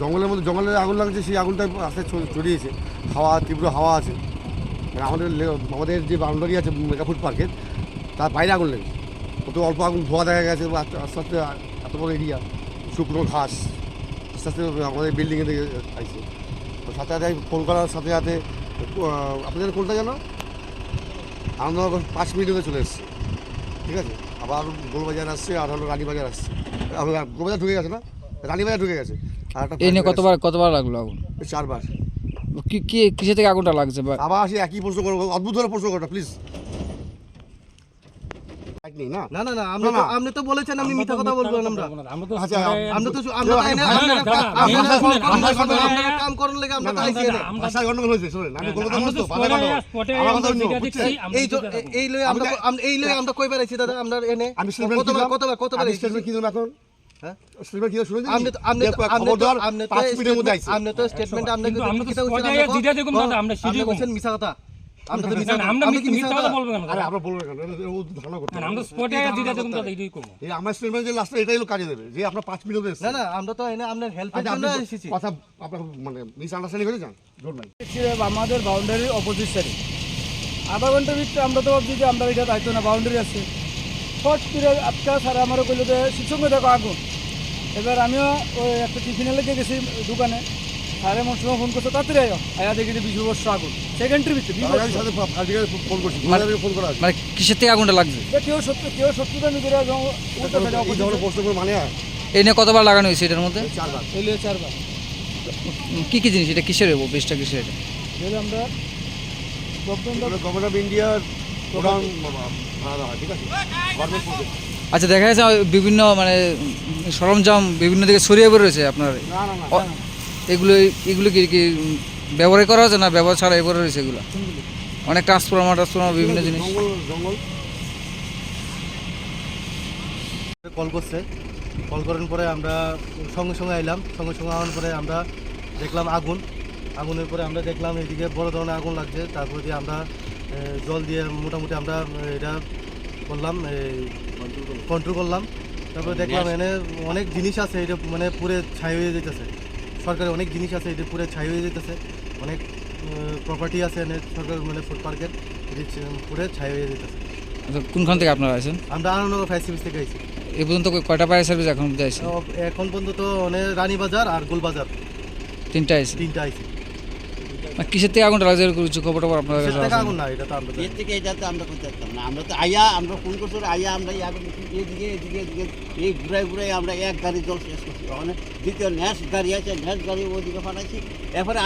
জঙ্গলের মধ্যে জঙ্গলে আগুন লাগছে, সেই আগুনটা আস্তে ছড়িয়েছে। হাওয়া, তীব্র হাওয়া আছে। মানে আমাদের আমাদের যে বাউন্ডারি আছে মেগাফুড পার্কের, তার বাইরে আগুন লেগেছে। কত অল্প আগুন ধোয়া দেখা গেছে আস্তে আস্তে এত বড় এরিয়া, শুকনো ঘাস, আস্তে আস্তে আমাদের বিল্ডিংয়ে দিকে আসছে সাথে সাথে ফোন করার সাথে সাথে আপনাদের কোনটা জানো? আনন্দনগর পাঁচ মিনিটে চলে এসছে। ঠিক আছে? আবার গোলবাজার আসছে, আর হলো রানীবাজার আসছে। গোলবাজার ঢুকে গেছে না? রানীবাজার ঢুকে গেছে। আর একটা এই নিয়ে কতবার কতবার লাগল আগুন? চারবার। কি কি কিসে থেকে আগুনটা লাগছে? বা আবার আসি একই প্রশ্ন করব অদ্ভুত ধরে প্রশ্ন করো প্লিজ না? না না না তো আপনি তো বলেছেন আপনি মিথ্যা কথা বলবেন আমরা তো আচ্ছা, তো। কাম করার লেগে তো আইছি। গন্ডগোল শোনেন আমি কলকাতা মানুষ তো কথা এই তো এই লয়ে আমরা আম- এই লয়ে আমরা কইবার আইছি দাদা? আমরা এনে আমি স্টেটমেন্ট কতবার কতবার কতবার আইছি? কি দেবো এখন। আমরা আমরা কথা। আমরা আমরা আমরা? আমরা। আমরা আমার আমরা আমাদের বাউন্ডারি অপোজিট সাইডে আধা ঘণ্টার ভিতরে আমরা তো ভাবছি যে আমরা এটা দায়িত্ব না বাউন্ডারি আছে। ফট করে কইলো শিক্ষক দেখো আগুন। এবার আমিও ওই একটা টিফিনে লেগে গেছি দোকানে। স্যার এমন সময় ফোন করছে তাড়াতাড়ি আয়ো। আয়া দেখি বিশ বর্ষ আগুন সেকেন্ডের ভিতরে বিশ আমি বছর। সাথে ফার্স্টে ফোন করছি। মানে- মানে ফোন করা মানে কিসের থেকে আগুনটা লাগছে? কেউ সত্য কেউ সত্যতা নিজেরা উল্টো এই প্রশ্ন করে মানে হয় এই নিয়ে কতবার লাগানো হয়েছে এটার মধ্যে? চারবার। চারবার। উম, কি কি জিনিস? এটা কিসের হব বেশটা কিসের এটা? আমরা গভর্নমেন্ট অফ ইন্ডিয়ার প্রধান হয় ঠিক আছে? গভর্নমেন্ট আচ্ছা দেখা যাচ্ছে বিভিন্ন মানে সরঞ্জাম বিভিন্ন দিকে ছড়িয়ে পড়ে রয়েছে আপনার। এগুলো এগুলো কি কি ব্যবহার করা হচ্ছে না ব্যবহার ছাড়া এবারে রয়েছে এগুলো? অনেক ট্রান্সফরমার ট্রান্সফরমার বিভিন্ন জিনিস। কল করছে। কল করার পরে আমরা সঙ্গে সঙ্গে আইলাম। সঙ্গে সঙ্গে আওয়ার পরে আমরা দেখলাম আগুন। আগুনের পরে আমরা দেখলাম এদিকে বড় ধরনের আগুন লাগছে। তারপরে দিয়ে আমরা জল দিয়ে মোটামুটি আমরা এটা করলাম কন্ট্রোল করলাম। তারপরে দেখলাম এনে অনেক জিনিস আছে এটা মানে পুরে ছাই হয়ে যেতেছে সরকারি অনেক জিনিস আছে এটা পুরে ছাই হয়ে যেতেছে অনেক প্রপার্টি আছে এনে সরকার মানে ফুড পার্কের পুরে ছাই হয়ে যেতেছে আচ্ছা, কোনখান থেকে আপনারা আছেন আমরা আনন্দনগর ফায়ার সার্ভিস থেকে আইছি। এই পর্যন্ত কয়টা ফায়ার সার্ভিস এখন যাইছে তো এখন পর্যন্ত তো অনেক রানীবাজার আর গোলবাজার। তিনটা আছে তিনটা আইছে। মানে কিসের থেকে আগুনটা লাগছে এরকম কিছু খবর টবর আপনার কাছে আছে? আগুন না এটা তো আমরা। এর থেকে এটা আমরা করতে পারতাম না আমরা তো আয়া আমরা ফোন করছি আয়া আমরা ইয়াকে এদিকে এদিকে এদিকে এই ঘুরাই ঘুরাই আমরা এক গাড়ি জল শেষ করছি ওখানে দ্বিতীয় ন্যাস গাড়ি আছে ন্যাস গাড়ি ওদিকে পাঠাইছি এরপরে আর